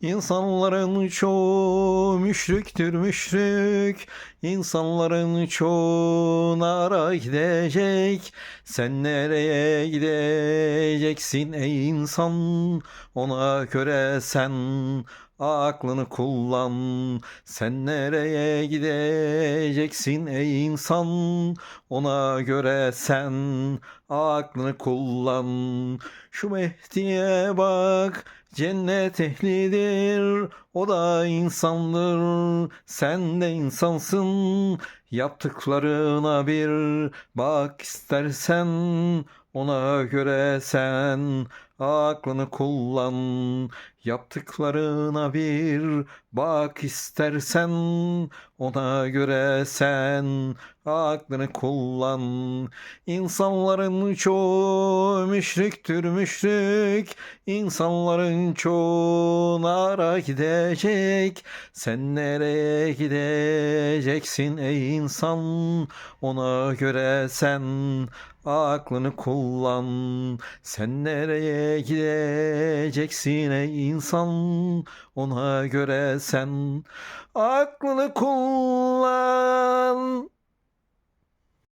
İnsanların çoğu müşriktür müşrik. İnsanların çoğu nara gidecek. Sen nereye gideceksin ey insan? Ona göre sen aklını kullan. Sen nereye gideceksin ey insan? Ona göre sen aklını kullan. Şu Mehdi'ye bak cennet ehlidir. O da insandır. Sen de insansın. Yaptıklarına bir bak istersen. Ona göre sen aklını kullan. Yaptıklarına bir bak istersen Ona göre sen aklını kullan. İnsanların çoğu müşriktür müşrik. İnsanların çoğu nara gidecek. Sen nereye gideceksin ey insan? Ona göre sen aklını kullan. Sen nereye gideceksin ey insan. Ona göre sen aklını kullan